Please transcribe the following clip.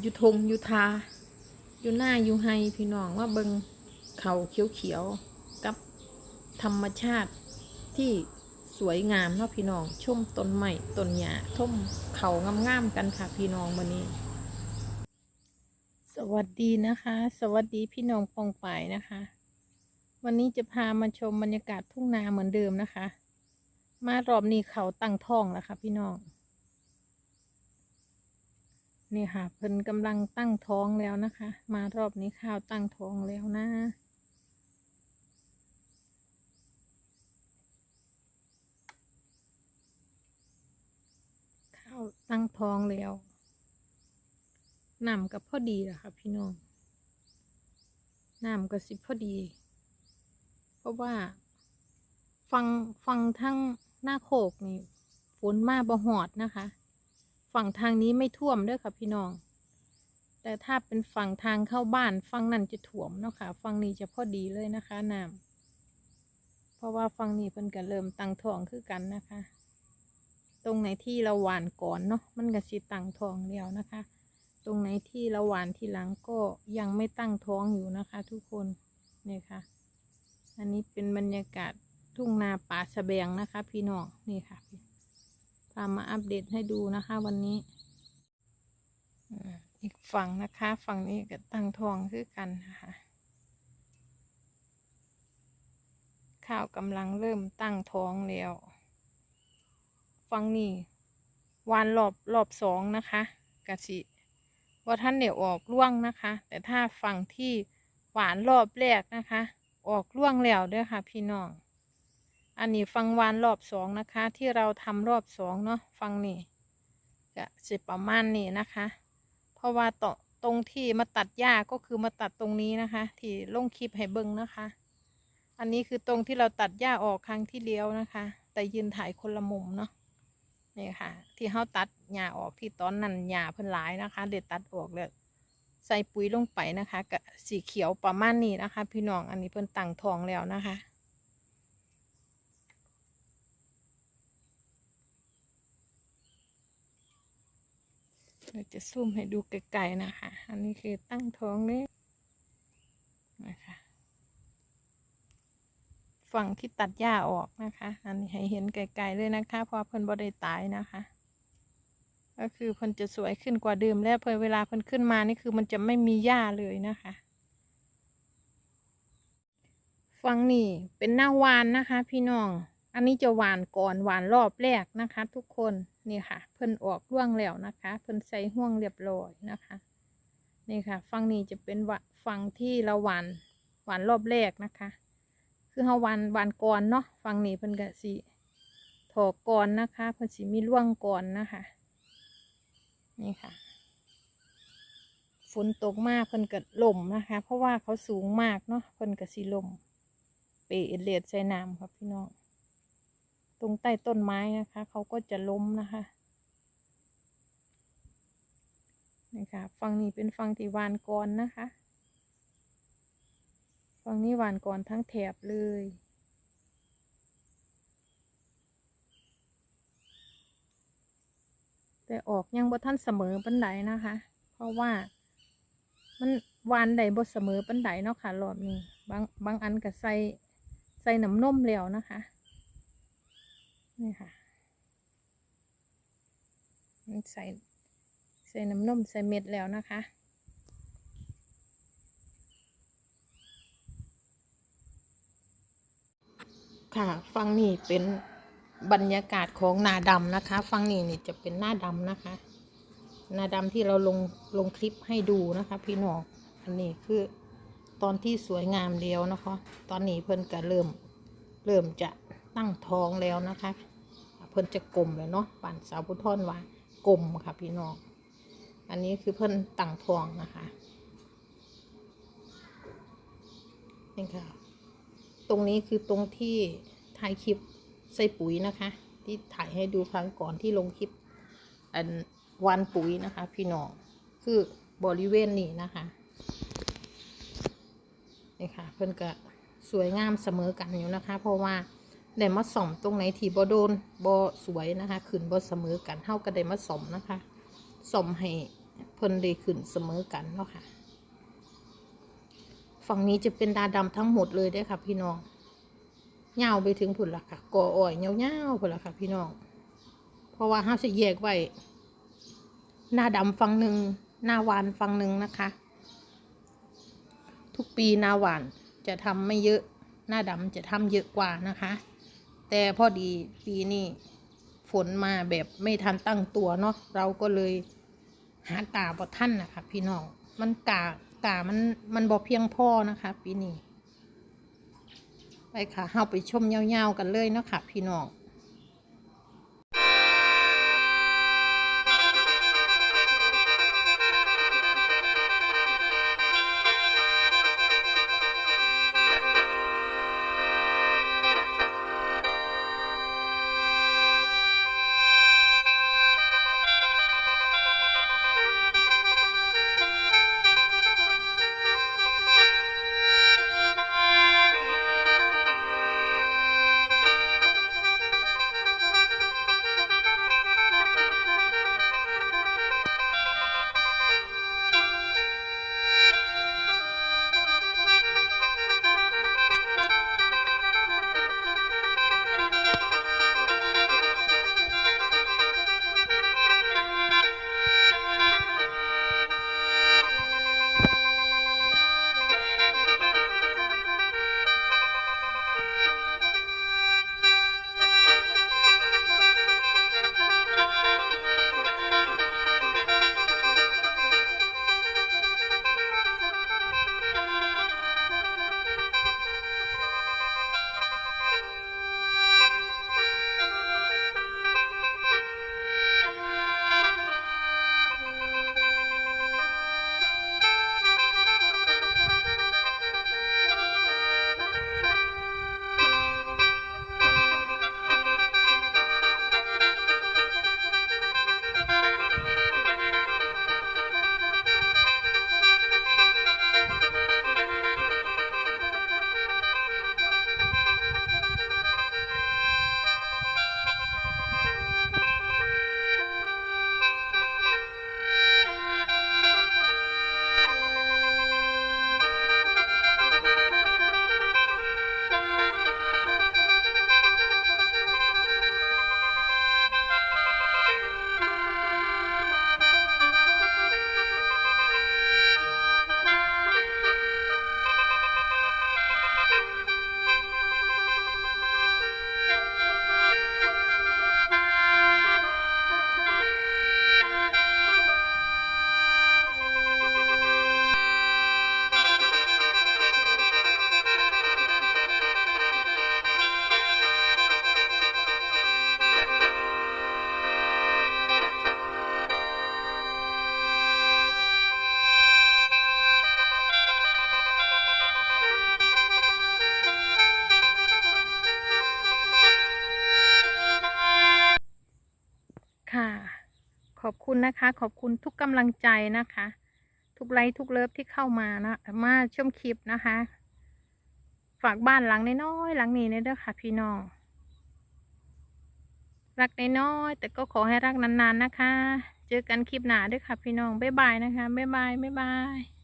อยู่ทงอยู่ทา อยู่หน้าอยู่ไฮพี่น้องว่าเบิงเขาเขียวๆกับธรรมชาติที่สวยงามเนาะพี่น้องชมต้นไม้ต้นหญ้าชมเขางามๆกันค่ะพี่น้องวันนี้ สวัสดีนะคะ สวัสดีพี่น้องปองป่ายนะคะ วันนี้จะพามาชมบรรยากาศทุ่งนาเหมือนเดิมนะคะ มารอบนี้เขาตั้งท้องแล้วค่ะพี่น้อง นี่ค่ะเพิ่นกำลังตั้งท้องแล้วนะคะ มารอบนี้ข้าวตั้งท้องแล้วนะข้าวตั้งท้องแล้วน้ำกับพอดีแหละค่ะพี่น้องน้ำก็สิพอดี เพราะว่า ฟังฟังทั้งหน้าโคกนี่ฝนมาบ่หอดนะคะ ฝั่งทางนี้ไม่ท่วมเด้วยค่ะพี่น้อง แต่ถ้าเป็นฝั่งทางเข้าบ้านฝั่งนั้นจะท่วมเนาะค่ะฝั่งนี้จะพอดีเลยนะคะน้ำเพราะว่าฝั่งนี้เพิ่นก็เริ่มตั้งท้องคือกันนะคะ ตรงไหนที่เราหวานก่อนเนาะมันก็สิตั้งท้องแล้วนะคะ ตรงไหนที่เราหวานทีหลังก็ยังไม่ตั้งท้องอยู่นะคะ ทุกคนนี่ค่ะ อันนี้เป็นบรรยากาศทุ่งนาป่าสะแบงนะคะ พี่น้องนี่ค่ะ พามมาอัปเดตให้ดูนะคะ วันนี้อีกฝั่งนะคะ ฝั่งนี้ก็ตั้งท้องคือกันนะคะข้าวกำลังเริ่มตั้งท้องแล้วฝั่งนี้วานรอบรอบสองนะคะกะสิว่าท่านเดี๋ยวออกร่วงนะคะ แต่ถ้าฝั่งที่หวานรอบแรกนะคะ ออกร่วงแล้วด้วยค่ะ พี่น้อง อันนี้ฟังวานรอบสองนะคะ ที่เราทำรอบสองเนาะฟังนี่จะสิประมาณนี้นะคะ เพราะว่าตอตรงที่มาตัดหญ้าก็คือมาตัดตรงนี้นะคะ ที่ลงคลิปให้เบิ้งนะคะ อันนี้คือตรงที่เราตัดหญ้าออกครั้งที่เลี้ยวนะคะ แต่ยืนถ่ายคนละมุมเนาะนี่ค่ะ ที่เขาตัดหญ้าออกที่ตอนนั้นหญ้าเพิ่นหลายนะคะ เด็ดตัดออกเลยใส่ปุ๋ยลงไปนะคะกับสีเขียวประมาณนี้นะคะ พี่น้องอันนี้เพิ่นตั้งทองแล้วนะคะ เราจะซูมให้ดูไกลๆนะคะ อันนี้คือตั้งท้องนี่นะคะ ฝั่งที่ตัดหญ้าออกนะคะ อันนี้ให้เห็นไกลๆเลยนะคะเพราะเพิ่นบ่ได้ตายนะคะ ก็คือเพิ่นจะสวยขึ้นกว่าเดิมแล้วเพิ่นเวลาเพิ่นขึ้นมานี่คือมันจะไม่มีหญ้าเลยนะคะฝั่งนี้เป็นหน้าวานนะคะ พี่น้อง อันนี้จะหวานก่อนหวานรอบแรกนะคะ ทุกคนนี่ค่ะ เพิ่นออกร่วงแล้วนะคะ เพิ่นใส่ห่วงเรียบร้อยนะคะ นี่ค่ะฝั่งนี้จะเป็นวะฝั่งที่เราหวานหวานรอบแรกนะคะ คือเฮาหวานหวานก่อนเนาะฝั่งนี้เพิ่นก็สิถอกก่อนนะคะเพิ่นสิมีร่วงก่อนนะคะ นี่ค่ะฝนตกมากเพิ่นก็ล่มนะคะ เพราะว่าเขาสูงมากเนาะเพิ่นก็สิล่มเปเอดเลดใส่น้ำครับพี่น้อง ตรงใต้ต้นไม้นะคะ เขาก็จะล้มนะคะนี่ค่ะฝั่งนี้เป็นฝั่งที่หวานก่อนนะคะฝั่งนี้หวานก่อนทั้งแถบเลยแต่ออกยังบ่ท่านเสมอปันไดนะคะ เพราะว่ามันหวานใดบ่เสมอปันไดเนาะค่ะรอบนี้บางบางอันก็ใส่ใส่น้ำนมแล้วนะคะ นี่ค่ะมันใส่ใส่น้ำนมใส่เม็ดแล้วนะคะค่ะฟังนี่เป็นบรรยากาศของนาดำนะคะ ฟังนี่นี่จะเป็นหน้าดำนะคะ นาดำที่เราลงลงคลิปให้ดูนะคะ พี่น้องอันนี้คือตอนที่สวยงามแล้วนะคะ ตอนนี้เพิ่นก็เริ่มเริ่มจะ ตั้งท้องแล้วนะคะเพิ่นจะกลมแล้วเนาะป่านสาวพุทธอนว่ากลมค่ะพี่น้องอันนี้คือเพิ่นตั้งท้องนะคะนี่ค่ะ ตรงนี้คือตรงที่ถ่ายคลิปใส่ปุ๋ยนะคะ ที่ถ่ายให้ดูครั้งก่อนที่ลงคลิปอันวันปุ๋ยนะคะ พี่น้องคือบริเวณนี้นะคะนี่ค่ะเพิ่นก็สวยงามเสมอกันอยู่นะคะ เพราะว่า ได้มาส่อมตรงไหนที่บ่โดนบ่สวยนะคะขึ้นบ่เสมอกันเท่าก็ได้มาส่อมนะคะส่อมให้เพิ่นได้ขึ้นเสมอกันเนาะค่ะ ฝั่งนี้จะเป็นดาดำทั้งหมดเลยเด้ค่ะ พี่น้องยาไปถึงผุนละค่ะกออ้อยยาวๆผุนละค่ะ พี่น้อง เพราะว่าห้าจะแยกไว้หน้าดำฝั่งหนึ่งหน้าหวานฝั่งหนึ่งนะคะ ทุกปีหน้าหวานจะทำไม่เยอะ หน้าดำจะทำเยอะกว่านะคะ แต่พอดีปีนี้ฝนมาแบบไม่ทันตั้งตัวเนาะเราก็เลยหากาบ่ท่านนะคะพี่น้องมันกากามันมันบ่เพียงพอนะคะปีนี้ไปค่ะเฮาไปชมยาวๆกันเลยเนาะค่ะพี่น้อง คุณนะคะ ขอบคุณทุกกำลังใจนะคะ ทุกไลค์ทุกเลิฟที่เข้ามานะมาชมคลิปนะคะ ฝากบ้านหลังน้อยๆหลังนี้เด้อค่ะ พี่น้องรักน้อยๆแต่ก็ขอให้รักนานๆนะคะ เจอกันคลิปหน้าด้วยค่ะ พี่น้องบ๊ายบายนะคะบ๊ายบายบ๊ายบาย